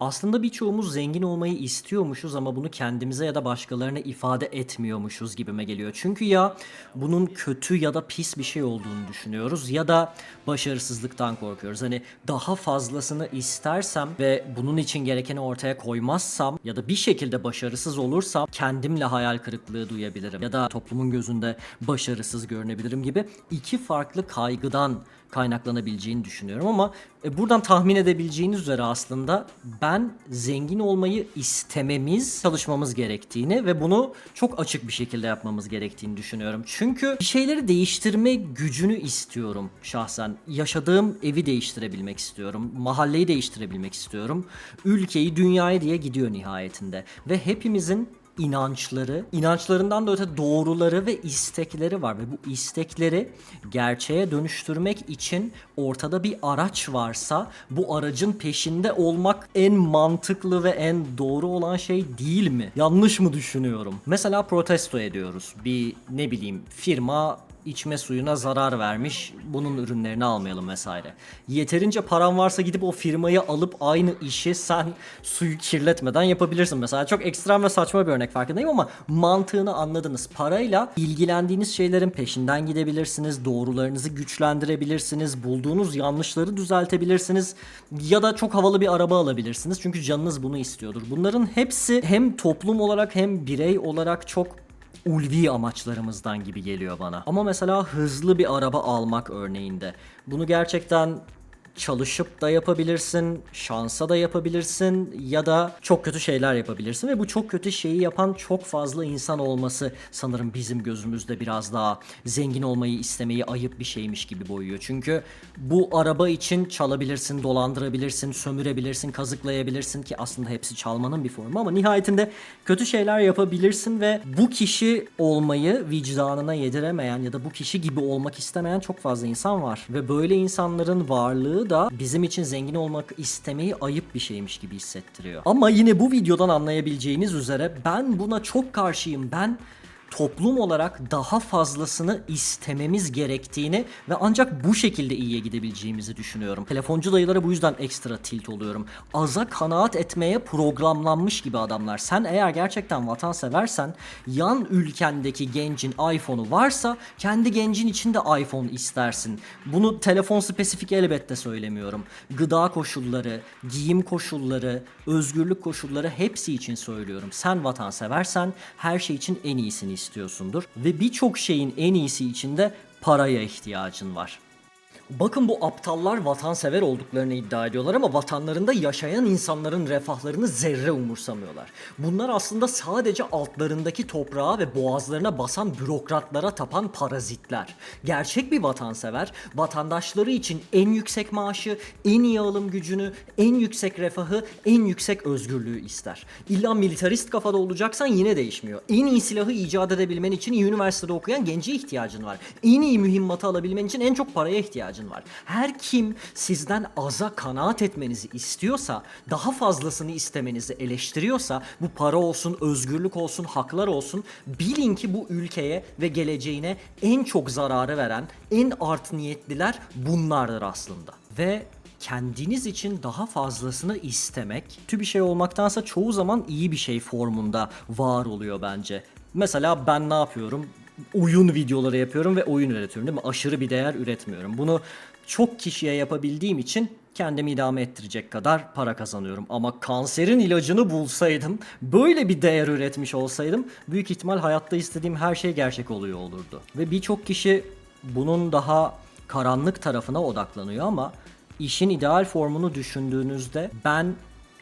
Aslında birçoğumuz zengin olmayı istiyormuşuz ama bunu kendimize ya da başkalarına ifade etmiyormuşuz gibime geliyor. Çünkü ya bunun kötü ya da pis bir şey olduğunu düşünüyoruz ya da başarısızlıktan korkuyoruz. Hani daha fazlasını istersem ve bunun için gerekeni ortaya koymazsam ya da bir şekilde başarısız olursam kendimle hayal kırıklığı duyabilirim ya da toplumun gözünde başarısız görünebilirim gibi iki farklı kaygıdan kaynaklanabileceğini düşünüyorum ama e, buradan tahmin edebileceğiniz üzere aslında ben zengin olmayı istememiz, çalışmamız gerektiğini ve bunu çok açık bir şekilde yapmamız gerektiğini düşünüyorum. Çünkü bir şeyleri değiştirme gücünü istiyorum şahsen. Yaşadığım evi değiştirebilmek istiyorum. Mahalleyi değiştirebilmek istiyorum. Ülkeyi, dünyayı diye gidiyor nihayetinde. Ve hepimizin inançları, inançlarından da öte doğruları ve istekleri var ve bu istekleri gerçeğe dönüştürmek için ortada bir araç varsa bu aracın peşinde olmak en mantıklı ve en doğru olan şey değil mi? Yanlış mı düşünüyorum? Mesela protesto ediyoruz. Bir ne bileyim firma içme suyuna zarar vermiş. Bunun ürünlerini almayalım vesaire. Yeterince paran varsa gidip o firmayı alıp aynı işi sen suyu kirletmeden yapabilirsin. Mesela çok ekstrem ve saçma bir örnek farkındayım ama mantığını anladınız. Parayla ilgilendiğiniz şeylerin peşinden gidebilirsiniz. Doğrularınızı güçlendirebilirsiniz. Bulduğunuz yanlışları düzeltebilirsiniz. Ya da çok havalı bir araba alabilirsiniz. Çünkü canınız bunu istiyordur. Bunların hepsi hem toplum olarak hem birey olarak çok ulvi amaçlarımızdan gibi geliyor bana. Ama mesela hızlı bir araba almak örneğinde. Bunu gerçekten çalışıp da yapabilirsin, şansa da yapabilirsin ya da çok kötü şeyler yapabilirsin ve bu çok kötü şeyi yapan çok fazla insan olması sanırım bizim gözümüzde biraz daha zengin olmayı istemeyi ayıp bir şeymiş gibi boyuyor. Çünkü bu araba için çalabilirsin, dolandırabilirsin, sömürebilirsin, kazıklayabilirsin ki aslında hepsi çalmanın bir formu ama nihayetinde kötü şeyler yapabilirsin ve bu kişi olmayı vicdanına yediremeyen ya da bu kişi gibi olmak istemeyen çok fazla insan var ve böyle insanların varlığı da bizim için zengin olmak istemeyi ayıp bir şeymiş gibi hissettiriyor. Ama yine bu videodan anlayabileceğiniz üzere ben buna çok karşıyım. Ben toplum olarak daha fazlasını istememiz gerektiğini ve ancak bu şekilde iyiye gidebileceğimizi düşünüyorum. Telefoncu dayılara bu yüzden ekstra tilt oluyorum. Aza kanaat etmeye programlanmış gibi adamlar. Sen eğer gerçekten vatan seversen yan ülkendeki gencin iPhone'u varsa kendi gencin için de iPhone istersin. Bunu telefon spesifik elbette söylemiyorum. Gıda koşulları, giyim koşulları, özgürlük koşulları hepsi için söylüyorum. Sen vatan seversen her şey için en iyisini istiyorsundur ve birçok şeyin en iyisi için de paraya ihtiyacın var. Bakın bu aptallar vatansever olduklarını iddia ediyorlar ama vatanlarında yaşayan insanların refahlarını zerre umursamıyorlar. Bunlar aslında sadece altlarındaki toprağa ve boğazlarına basan bürokratlara tapan parazitler. Gerçek bir vatansever vatandaşları için en yüksek maaşı, en iyi alım gücünü, en yüksek refahı, en yüksek özgürlüğü ister. İlla militarist kafada olacaksan yine değişmiyor. En iyi silahı icat edebilmen için iyi üniversitede okuyan gence ihtiyacın var. En iyi mühimmatı alabilmen için en çok paraya ihtiyacın var. Her kim sizden aza kanaat etmenizi istiyorsa, daha fazlasını istemenizi eleştiriyorsa, bu para olsun, özgürlük olsun, haklar olsun, bilin ki bu ülkeye ve geleceğine en çok zararı veren, en art niyetliler bunlardır aslında. Ve kendiniz için daha fazlasını istemek, kötü bir şey olmaktansa çoğu zaman iyi bir şey formunda var oluyor bence. Mesela ben ne yapıyorum? Oyun videoları yapıyorum ve oyun üretiyorum değil mi? Aşırı bir değer üretmiyorum. Bunu çok kişiye yapabildiğim için kendimi idame ettirecek kadar para kazanıyorum. Ama kanserin ilacını bulsaydım, böyle bir değer üretmiş olsaydım büyük ihtimal hayatta istediğim her şey gerçek oluyor olurdu. Ve birçok kişi bunun daha karanlık tarafına odaklanıyor ama işin ideal formunu düşündüğünüzde ben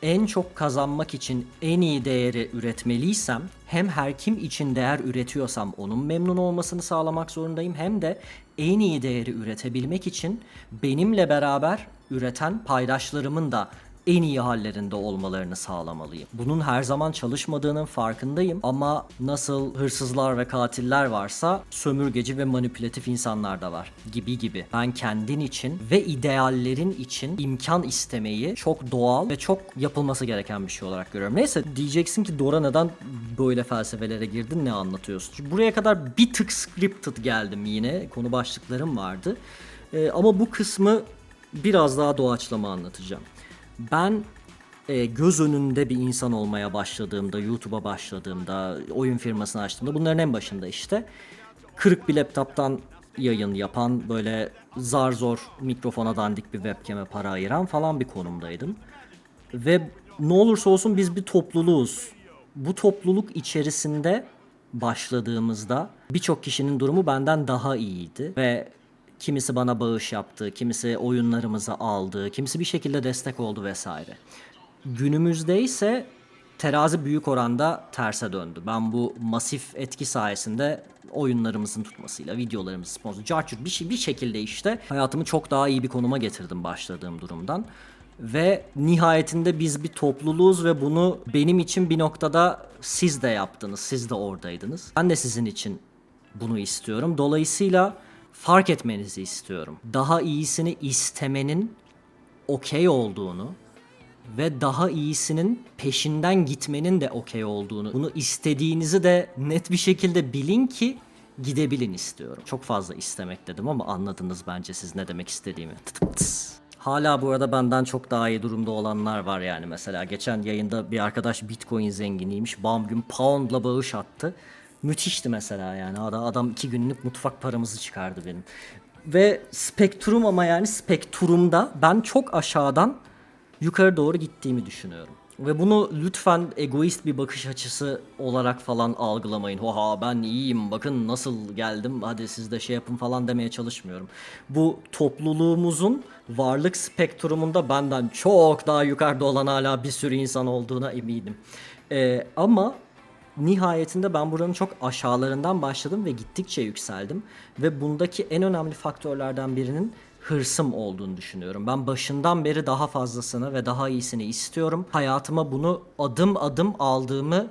en çok kazanmak için en iyi değeri üretmeliysem hem her kim için değer üretiyorsam onun memnun olmasını sağlamak zorundayım hem de en iyi değeri üretebilmek için benimle beraber üreten paydaşlarımın da en iyi hallerinde olmalarını sağlamalıyım. Bunun her zaman çalışmadığının farkındayım ama nasıl hırsızlar ve katiller varsa sömürgeci ve manipülatif insanlar da var gibi gibi. Ben kendin için ve ideallerin için imkan istemeyi çok doğal ve çok yapılması gereken bir şey olarak görüyorum. Neyse diyeceksin ki Dora neden böyle felsefelere girdin ne anlatıyorsun? Çünkü buraya kadar bir tık scripted geldim yine. Konu başlıklarım vardı. Ee, ama bu kısmı biraz daha doğaçlama anlatacağım. Ben e, göz önünde bir insan olmaya başladığımda, YouTube'a başladığımda, oyun firmasını açtığımda bunların en başında işte kırık bir laptoptan yayın yapan böyle zar zor mikrofona dandik bir webcam'e para ayıran falan bir konumdaydım. Ve ne olursa olsun biz bir topluluğuz. Bu topluluk içerisinde başladığımızda birçok kişinin durumu benden daha iyiydi ve kimisi bana bağış yaptı, kimisi oyunlarımızı aldı, kimisi bir şekilde destek oldu vesaire. Günümüzde ise terazi büyük oranda terse döndü. Ben bu masif etki sayesinde oyunlarımızın tutmasıyla, videolarımızı sponsor, carçurt bir, şey, bir şekilde işte hayatımı çok daha iyi bir konuma getirdim başladığım durumdan. Ve nihayetinde biz bir topluluğuz ve bunu benim için bir noktada siz de yaptınız, siz de oradaydınız. Ben de sizin için bunu istiyorum. Dolayısıyla fark etmenizi istiyorum. Daha iyisini istemenin okey olduğunu ve daha iyisinin peşinden gitmenin de okey olduğunu, bunu istediğinizi de net bir şekilde bilin ki gidebilin istiyorum. Çok fazla istemek dedim ama anladınız bence siz ne demek istediğimi. Hala bu arada benden çok daha iyi durumda olanlar var yani mesela geçen yayında bir arkadaş Bitcoin zenginiymiş. Bam gün poundla bağış attı. Müthişti mesela yani adam, iki günlük mutfak paramızı çıkardı benim. Ve spektrum ama yani spektrumda ben çok aşağıdan yukarı doğru gittiğimi düşünüyorum. Ve bunu lütfen egoist bir bakış açısı olarak falan algılamayın. Oha ben iyiyim bakın nasıl geldim hadi siz de şey yapın falan demeye çalışmıyorum. Bu topluluğumuzun varlık spektrumunda benden çok daha yukarıda olan hala bir sürü insan olduğuna eminim. Ee, ama nihayetinde ben buranın çok aşağılarından başladım ve gittikçe yükseldim. Ve bundaki en önemli faktörlerden birinin hırsım olduğunu düşünüyorum. Ben başından beri daha fazlasını ve daha iyisini istiyorum. Hayatıma bunu adım adım aldığımı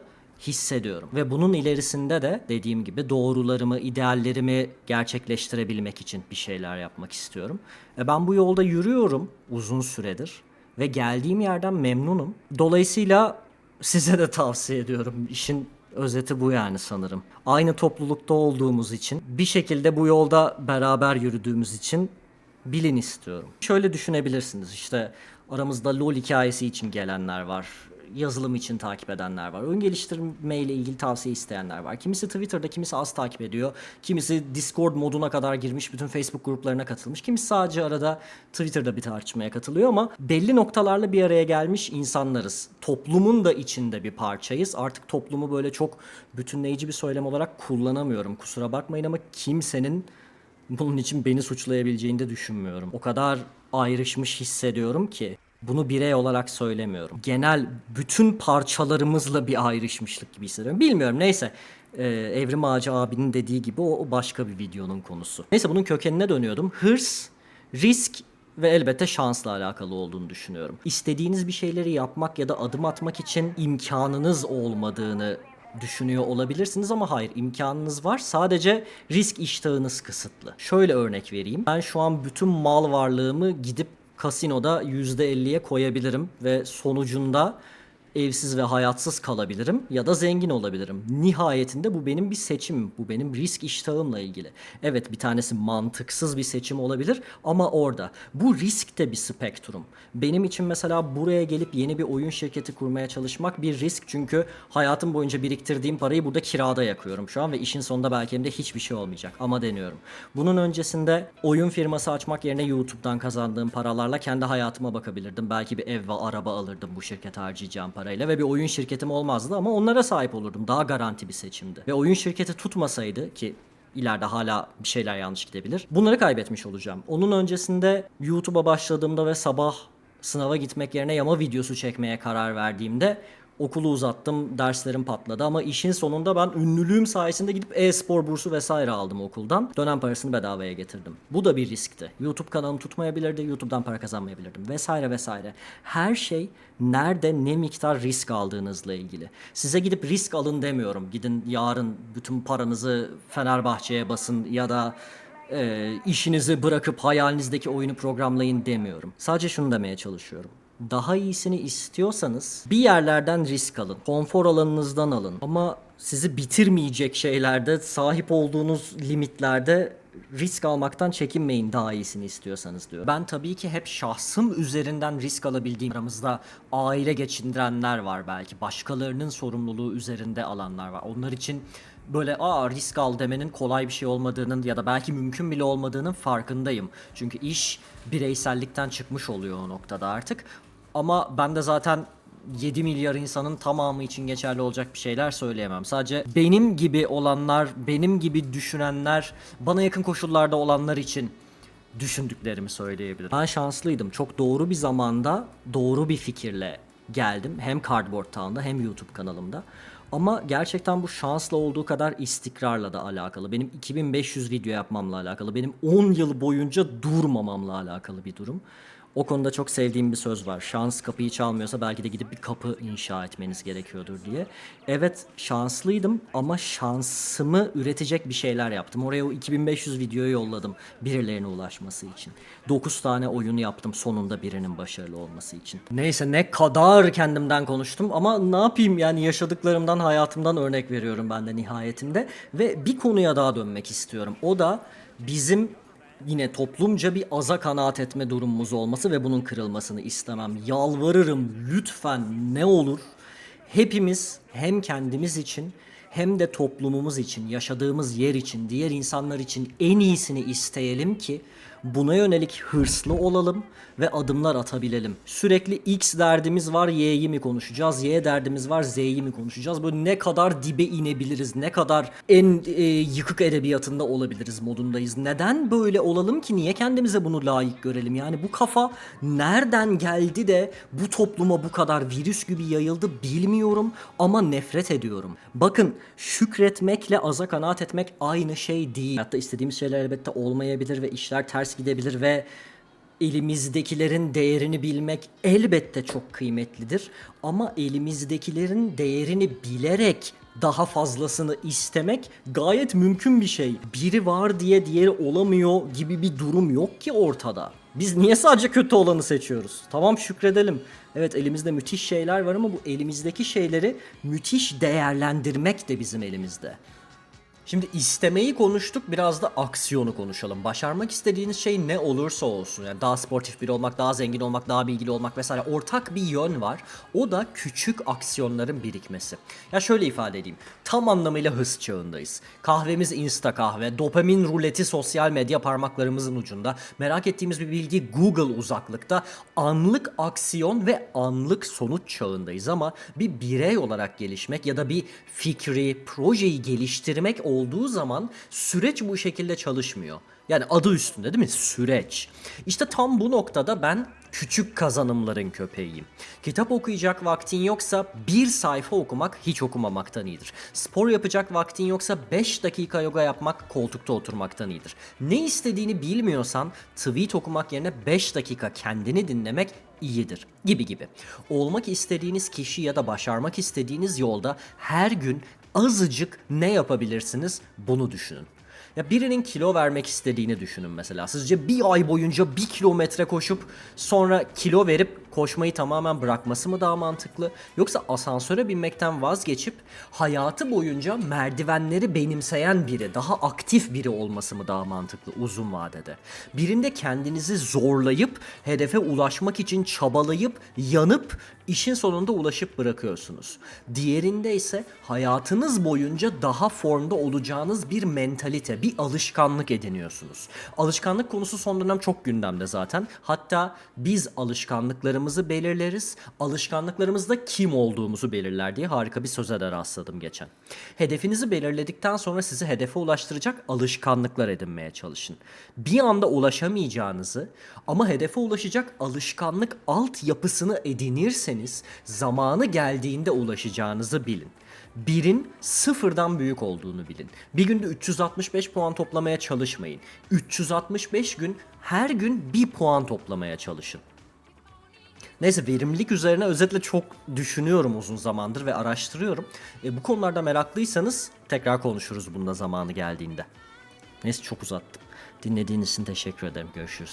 hissediyorum. Ve bunun ilerisinde de dediğim gibi doğrularımı, ideallerimi gerçekleştirebilmek için bir şeyler yapmak istiyorum. E ben bu yolda yürüyorum uzun süredir ve geldiğim yerden memnunum. Dolayısıyla size de tavsiye ediyorum. İşin özeti bu yani sanırım. Aynı toplulukta olduğumuz için, bir şekilde bu yolda beraber yürüdüğümüz için bilin istiyorum. Şöyle düşünebilirsiniz işte aramızda LoL hikayesi için gelenler var. Yazılım için takip edenler var. Oyun geliştirme ile ilgili tavsiye isteyenler var. Kimisi Twitter'da, kimisi az takip ediyor. Kimisi Discord moduna kadar girmiş, bütün Facebook gruplarına katılmış. Kimisi sadece arada Twitter'da bir tartışmaya katılıyor ama belli noktalarla bir araya gelmiş insanlarız. Toplumun da içinde bir parçayız. Artık toplumu böyle çok bütünleyici bir söylem olarak kullanamıyorum. Kusura bakmayın ama kimsenin bunun için beni suçlayabileceğini de düşünmüyorum. O kadar ayrışmış hissediyorum ki bunu birey olarak söylemiyorum. Genel bütün parçalarımızla bir ayrışmışlık gibi hissediyorum. Bilmiyorum neyse. Ee, Evrim Ağacı abinin dediği gibi o, o başka bir videonun konusu. Neyse bunun kökenine dönüyordum. Hırs, risk ve elbette şansla alakalı olduğunu düşünüyorum. İstediğiniz bir şeyleri yapmak ya da adım atmak için imkanınız olmadığını düşünüyor olabilirsiniz ama hayır imkanınız var. Sadece risk iştahınız kısıtlı. Şöyle örnek vereyim. Ben şu an bütün mal varlığımı gidip kasinoda %50'ye koyabilirim ve sonucunda evsiz ve hayatsız kalabilirim ya da zengin olabilirim. Nihayetinde bu benim bir seçimim. Bu benim risk iştahımla ilgili. Evet bir tanesi mantıksız bir seçim olabilir ama orada. Bu risk de bir spektrum. Benim için mesela buraya gelip yeni bir oyun şirketi kurmaya çalışmak bir risk. Çünkü hayatım boyunca biriktirdiğim parayı burada kirada yakıyorum şu an ve işin sonunda belki hem de hiçbir şey olmayacak ama deniyorum. Bunun öncesinde oyun firması açmak yerine YouTube'dan kazandığım paralarla kendi hayatıma bakabilirdim. Belki bir ev ve araba alırdım bu şirkete harcayacağım parayla ve bir oyun şirketim olmazdı ama onlara sahip olurdum. Daha garanti bir seçimdi. Ve oyun şirketi tutmasaydı ki ileride hala bir şeyler yanlış gidebilir. Bunları kaybetmiş olacağım. Onun öncesinde YouTube'a başladığımda ve sabah sınava gitmek yerine yama videosu çekmeye karar verdiğimde okulu uzattım, derslerim patladı ama işin sonunda ben ünlülüğüm sayesinde gidip e-spor bursu vesaire aldım okuldan. Dönem parasını bedavaya getirdim. Bu da bir riskti. YouTube kanalım tutmayabilirdi, YouTube'dan para kazanmayabilirdim vesaire vesaire. Her şey nerede ne miktar risk aldığınızla ilgili. Size gidip risk alın demiyorum. Gidin yarın bütün paranızı Fenerbahçe'ye basın ya da e, işinizi bırakıp hayalinizdeki oyunu programlayın demiyorum. Sadece şunu demeye çalışıyorum. Daha iyisini istiyorsanız bir yerlerden risk alın. Konfor alanınızdan alın. Ama sizi bitirmeyecek şeylerde, sahip olduğunuz limitlerde risk almaktan çekinmeyin daha iyisini istiyorsanız diyor. Ben tabii ki hep şahsım üzerinden risk alabildiğim aramızda aile geçindirenler var belki. Başkalarının sorumluluğu üzerinde alanlar var. Onlar için böyle aa risk al demenin kolay bir şey olmadığının ya da belki mümkün bile olmadığının farkındayım. Çünkü iş bireysellikten çıkmış oluyor o noktada artık. Ama ben de zaten 7 milyar insanın tamamı için geçerli olacak bir şeyler söyleyemem. Sadece benim gibi olanlar, benim gibi düşünenler, bana yakın koşullarda olanlar için düşündüklerimi söyleyebilirim. Ben şanslıydım. Çok doğru bir zamanda, doğru bir fikirle geldim. Hem Cardboard Town'da hem YouTube kanalımda. Ama gerçekten bu şansla olduğu kadar istikrarla da alakalı. Benim 2500 video yapmamla alakalı. Benim 10 yıl boyunca durmamamla alakalı bir durum. O konuda çok sevdiğim bir söz var. Şans kapıyı çalmıyorsa belki de gidip bir kapı inşa etmeniz gerekiyordur diye. Evet şanslıydım ama şansımı üretecek bir şeyler yaptım. Oraya o 2500 videoyu yolladım birilerine ulaşması için. 9 tane oyun yaptım sonunda birinin başarılı olması için. Neyse ne kadar kendimden konuştum ama ne yapayım yani yaşadıklarımdan hayatımdan örnek veriyorum ben de nihayetinde. Ve bir konuya daha dönmek istiyorum. O da bizim yine toplumca bir aza kanaat etme durumumuz olması ve bunun kırılmasını istemem. Yalvarırım lütfen ne olur hepimiz hem kendimiz için hem de toplumumuz için, yaşadığımız yer için, diğer insanlar için en iyisini isteyelim ki buna yönelik hırslı olalım ve adımlar atabilelim. Sürekli X derdimiz var, Y'yi mi konuşacağız, Y derdimiz var, Z'yi mi konuşacağız? Böyle ne kadar dibe inebiliriz, ne kadar en e, yıkık edebiyatında olabiliriz modundayız. Neden böyle olalım ki? Niye kendimize bunu layık görelim? Yani bu kafa nereden geldi de bu topluma bu kadar virüs gibi yayıldı bilmiyorum ama nefret ediyorum. Bakın şükretmekle aza kanaat etmek aynı şey değil. Hatta istediğimiz şeyler elbette olmayabilir ve işler ters gidebilir ve elimizdekilerin değerini bilmek elbette çok kıymetlidir. Ama elimizdekilerin değerini bilerek daha fazlasını istemek gayet mümkün bir şey. Biri var diye diğeri olamıyor gibi bir durum yok ki ortada. Biz niye sadece kötü olanı seçiyoruz? Tamam şükredelim. Evet elimizde müthiş şeyler var ama bu elimizdeki şeyleri müthiş değerlendirmek de bizim elimizde. Şimdi istemeyi konuştuk biraz da aksiyonu konuşalım. Başarmak istediğiniz şey ne olursa olsun yani daha sportif biri olmak, daha zengin olmak, daha bilgili olmak vesaire ortak bir yön var. O da küçük aksiyonların birikmesi. Ya şöyle ifade edeyim. Tam anlamıyla hız çağındayız. Kahvemiz insta kahve, dopamin ruleti sosyal medya parmaklarımızın ucunda. Merak ettiğimiz bir bilgi Google uzaklıkta. Anlık aksiyon ve anlık sonuç çağındayız ama bir birey olarak gelişmek ya da bir fikri, projeyi geliştirmek olduğu zaman süreç bu şekilde çalışmıyor. Yani adı üstünde değil mi? Süreç. İşte tam bu noktada ben küçük kazanımların köpeğiyim. Kitap okuyacak vaktin yoksa bir sayfa okumak hiç okumamaktan iyidir. Spor yapacak vaktin yoksa 5 dakika yoga yapmak koltukta oturmaktan iyidir. Ne istediğini bilmiyorsan tweet okumak yerine 5 dakika kendini dinlemek iyidir gibi gibi. Olmak istediğiniz kişi ya da başarmak istediğiniz yolda her gün azıcık ne yapabilirsiniz bunu düşünün. Ya birinin kilo vermek istediğini düşünün mesela. Sizce bir ay boyunca bir kilometre koşup sonra kilo verip koşmayı tamamen bırakması mı daha mantıklı? Yoksa asansöre binmekten vazgeçip hayatı boyunca merdivenleri benimseyen biri, daha aktif biri olması mı daha mantıklı uzun vadede? Birinde kendinizi zorlayıp hedefe ulaşmak için çabalayıp yanıp işin sonunda ulaşıp bırakıyorsunuz. Diğerinde ise hayatınız boyunca daha formda olacağınız bir mentalite, bir alışkanlık ediniyorsunuz. Alışkanlık konusu son dönem çok gündemde zaten. Hatta biz alışkanlıklarımızı belirleriz, alışkanlıklarımız da kim olduğumuzu belirler diye harika bir söze de rastladım geçen. Hedefinizi belirledikten sonra sizi hedefe ulaştıracak alışkanlıklar edinmeye çalışın. Bir anda ulaşamayacağınızı ama hedefe ulaşacak alışkanlık altyapısını edinirseniz zamanı geldiğinde ulaşacağınızı bilin. Birin sıfırdan büyük olduğunu bilin. Bir günde 365 puan toplamaya çalışmayın. 365 gün her gün bir puan toplamaya çalışın. Neyse verimlilik üzerine özetle çok düşünüyorum uzun zamandır ve araştırıyorum. E, bu konularda meraklıysanız tekrar konuşuruz bunda zamanı geldiğinde. Neyse çok uzattım. Dinlediğiniz için teşekkür ederim. Görüşürüz.